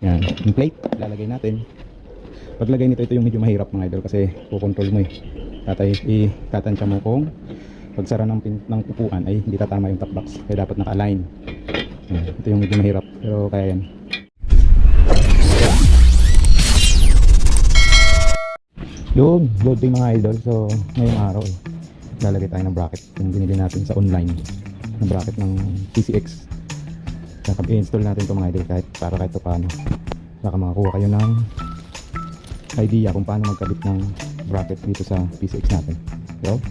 Yan, yung plate, lalagay natin. Paglagay nito, ito yung medyo mahirap mga idol kasi kukontrol mo eh. Tatay, itatansya mo kung pagsara ng, ng upuan ay hindi tatama yung top box. Kaya dapat naka-align. Ito yung medyo mahirap pero kaya yan. Yun, loading mga idol. So, ngayong araw eh, lalagay tayo ng bracket yung binili natin sa online na bracket ng PCX. Saka i-install natin ito mga idol kahit para kahit pa paano. Saka makakuha kayo ng idea kung paano magkabit ng bracket dito sa PCX natin. So,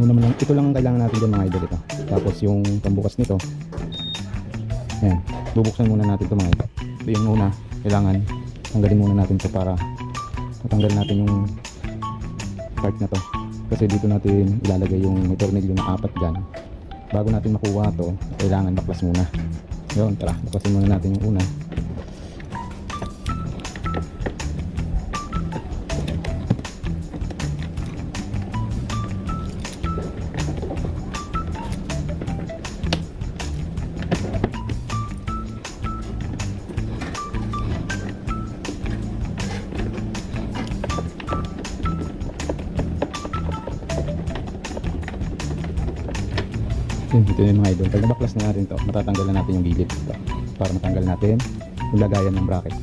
Muna mo lang, ito lang ang kailangan natin dyan mga idol ito. Tapos yung pambukas nito, yan, bubuksan muna natin ito mga idol. Ito yung muna, kailangan tanggalin muna natin ito para matanggal natin yung part na to. Kasi dito natin ilalagay yung tornilyo na apat dyan. Bago natin makuha to, kailangan baklas muna. Yun, tara, baklasin muna natin yung una. Yun, ito yung mga idol. Pag nabaklas na natin to, matatanggal na natin yung gilid. Ito, para matanggal natin yung lagayan ng bracket.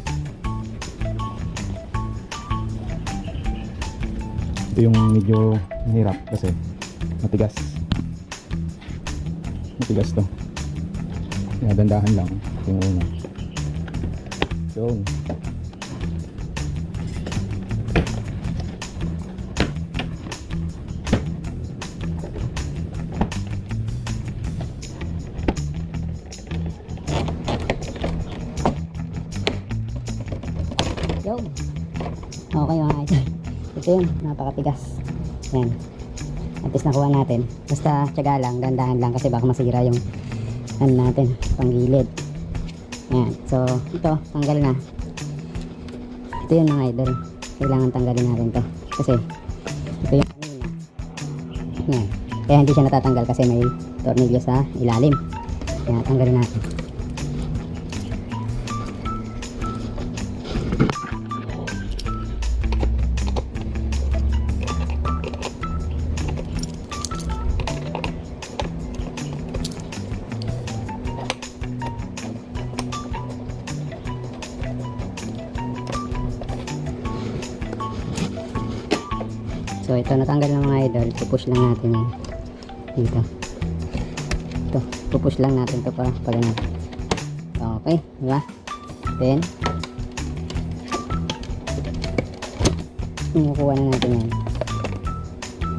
Ito yung medyo mahirap kasi matigas. Matigas to. Kaya dandahan lang. Ito yung una. Yun. Yo. Okay mga idol. Ito yun, napakatigas. Yan. At nakuha natin. Basta tiyaga lang, dandahan lang kasi baka masira yung ano natin, panggilid. Yan. So, ito, tanggal na. Ito yun mga idol. Kailangan tanggalin natin to. Kasi, ito yung kanina. Yan. Kaya hindi siya natatanggal kasi may tornilyo sa ilalim. Yan, tanggalin natin. So ito natanggal ng mga idol, pupush lang natin yan. Dito. Ito, pupush lang natin to pa pag ganun. Okay, di ba? Then kumukuha na natin yan.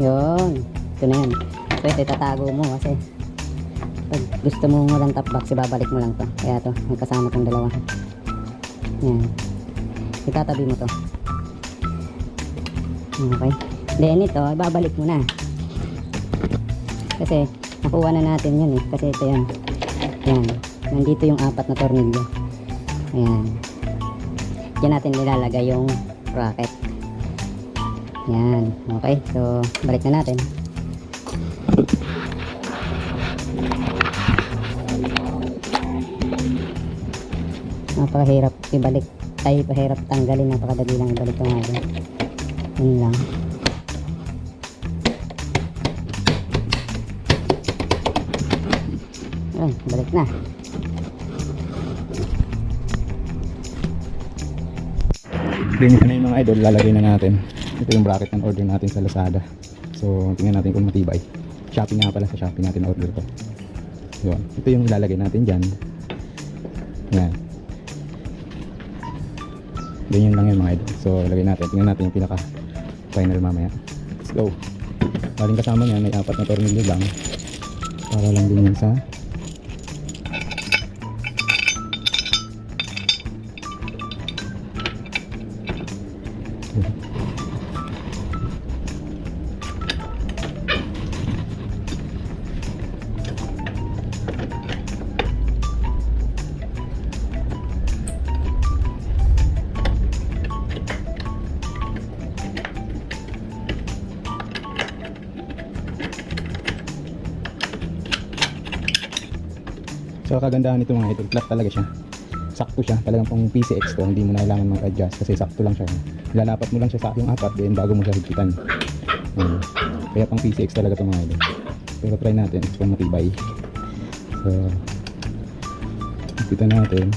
Yun. Ito na yan. So ito itatago mo kasi pag gusto mo walang top box, ibabalik mo lang to. Kaya to, magkasama tong dalawa. Yan. Itatabi mo to. Okay. Then ito, ibabalik mo na. Kasi nakuha na natin yun eh. Kasi ito yan. Yan. Nandito yung apat na tornilyo. Ayan. Diyan natin nilalagay yung bracket. Yan. Okay. So, balik na natin. Napakahirap ibalik. Ay, pahirap tanggalin. Napakadali lang ibalik ito nga. Yun lang. Balik na. Linis na yung mga idol, lalagay na natin. Ito yung bracket ng order natin sa Lazada. So, tingnan natin kung matibay. Shopee nga pala sa Shopee natin na order ko. Yun. Ito yung ilalagay natin dyan. Yan. Ganyan lang yun mga idol. So, ilagay natin. Tingnan natin yung pinaka final mamaya. Let's go. Baling kasama niya, may apat na tornilyo lang. Para lang din yan sa So kagandahan nito mga idol, flat talaga siya. Sakto siya, talagang pang PCX to, hindi mo na kailangan mag-adjust kasi sakto lang siya. Ilalapat mo lang siya sa yung apat, then bago mo siya higpitan. Ayan. Kaya pang PCX talaga ito mga idol. Pero try natin kung matibay. So, higpitan natin.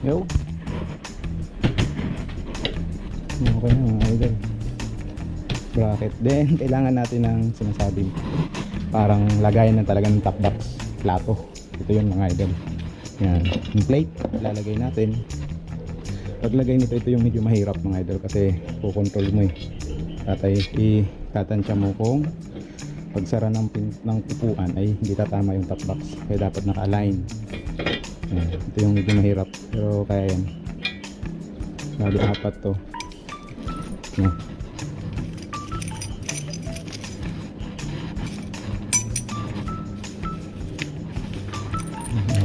Yo. Okay na mga idol. Bracket. Then, kailangan natin ng sinasabing parang lagayan ng talaga ng top box plato. Ito yun mga idol. Yan. Yung plate, lalagay natin. Paglagay nito, ito yung medyo mahirap mga idol kasi kukontrol mo eh. Tatay, i-tatansya mo kung pagsara ng, pin, ng upuan ay hindi tatama yung top box. Kaya dapat naka-align. Ito yung medyo mahirap. Pero kaya yan. Lalo apat to. Yan.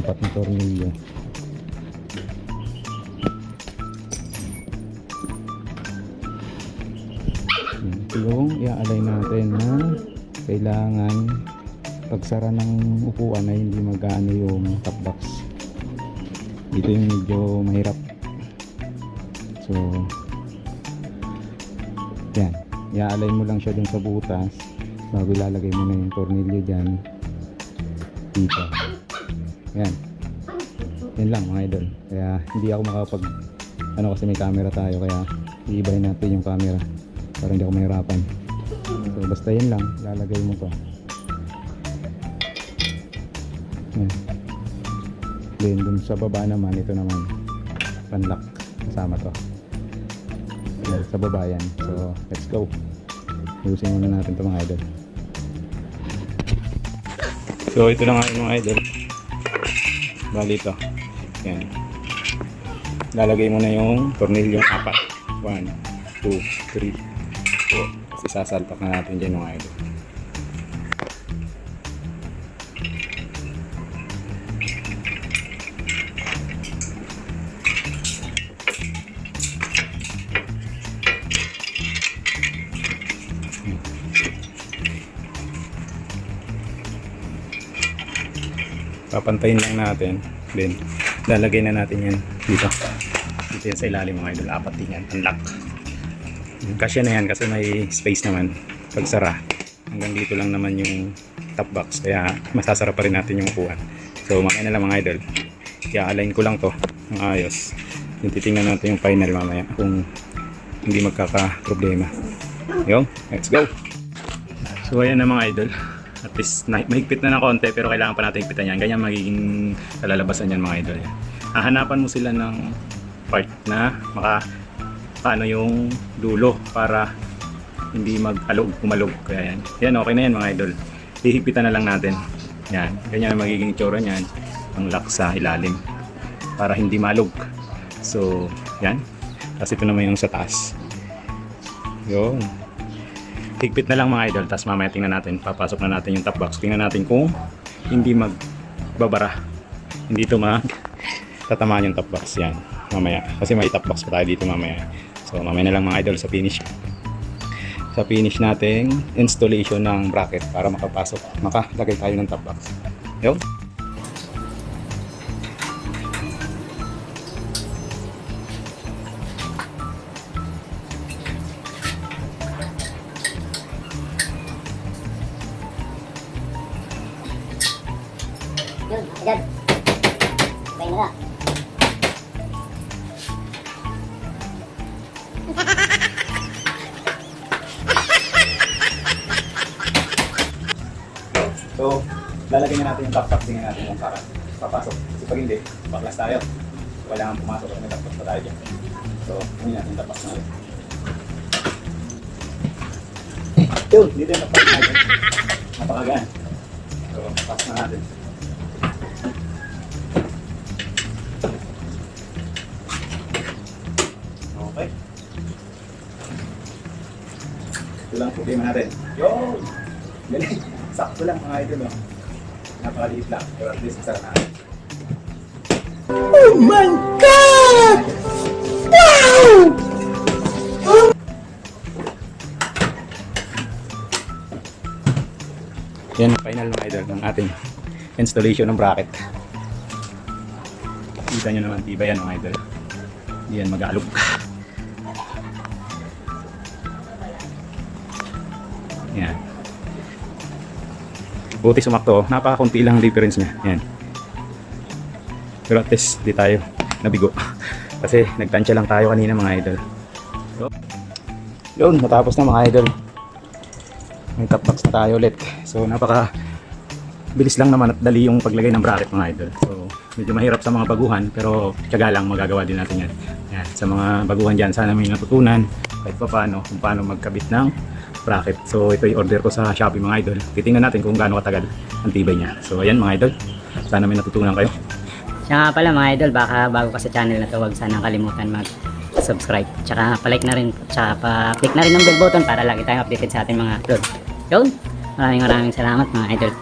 Apat na tornilyo. Yung i-align natin na kailangan pagsara ng upuan ay hindi mag-ano yung top box dito yung medyo mahirap. So yan. I-align mo lang siya dun sa butas bago ilalagay mo na yung tornilyo dyan. Dito. Yan. Yan lang mga idol. Kaya hindi ako makapag ano kasi may camera tayo kaya iibahin natin yung camera para hindi ako mahirapan. So basta yan lang. Lalagay mo to. Yan Then dun sa baba naman, ito naman panlock kasama to. Yan, sa baba yan. So, let's go. Ayusin muna natin to mga idol. So, ito na nga yung mga idol. Bali ito. Yan. Lalagay mo na yung tornilyong apat. 1, 2, 3, 4. Kasi sasalpak na natin dyan mga idol. Papantayin lang natin. Then lalagay na natin yan dito. Dito yan sa ilalim mga idol. Apat din yan. Unlock. Kasya na yan kasi may space naman pagsara. Hanggang dito lang naman yung top box. Kaya masasara pa rin natin yung upuan. So mamaya na lang mga idol. Kaya align ko lang to. Ng ayos. Yung titingnan natin yung final mamaya kung hindi magkaka problema yun. Let's go. So ayan na mga idol at least na, mahigpit na ng konti pero kailangan pa natin higpitan yan. Ganyan magiging kalalabasan yan mga idol. Hahanapan mo sila ng part na maka paano yung dulo para hindi mag-alog, kumalog kaya yan. Yan okay na yan mga idol. Hihigpitan na lang natin. Yan. Ganyan magiging tsura niyan. Ang lock sa ilalim. Para hindi malog. So yan. Tapos ito naman yung sa taas. Yun higpit na lang mga idol. Tapos mamaya tingnan natin. Papasok na natin yung top box. Tingnan natin kung hindi magbabara. Hindi ito mag tatamaan yung top box. Yan. Mamaya. Kasi may top box pa tayo dito mamaya. So mamaya na lang mga idol sa finish. Sa finish nating installation ng bracket para makapasok makalagay tayo ng top box. Yun Yun, agad. Sabay na. So, lalagyan na natin yung top box, tingnan natin kung para papasok. Kasi pag hindi, baklas tayo. So, kailangan pumasok kasi may top pa tayo dyan. So, hindi natin top box natin. Yun, dito yung box natin. Napakagaan. So, pasok na natin. Problema natin. Yo! Galing. Sakto lang mga idol. Oh. Napakaliit lang. Pero at least isara natin. Yan ang final mga idol ng ating installation ng bracket. Kita nyo naman, tiba yan mga idol. Hindi yan mag-aalog. Yan. Buti sumakto. Napakakunti lang ang difference niya. Yan. Pero at least di tayo nabigo. Kasi nagtansya lang tayo kanina mga idol. So, yun, matapos na mga idol. May top na tayo ulit. So napaka bilis lang naman at dali yung paglagay ng bracket mga idol. So medyo mahirap sa mga baguhan pero tiyaga lang magagawa din natin yan. yan. Sa mga baguhan dyan sana may natutunan kahit pa paano kung paano magkabit ng bracket. So ito yung order ko sa Shopee mga idol. Titingnan natin kung gaano katagal ang tibay niya. So ayan mga idol. Sana may natutunan kayo. Siya nga pala mga idol, baka bago ka sa channel na to, huwag sanang kalimutan mag subscribe. Tsaka pa-like na rin, tsaka pa-click na rin ng bell button para lagi tayong updated sa ating mga upload. Yun, maraming maraming salamat mga idol.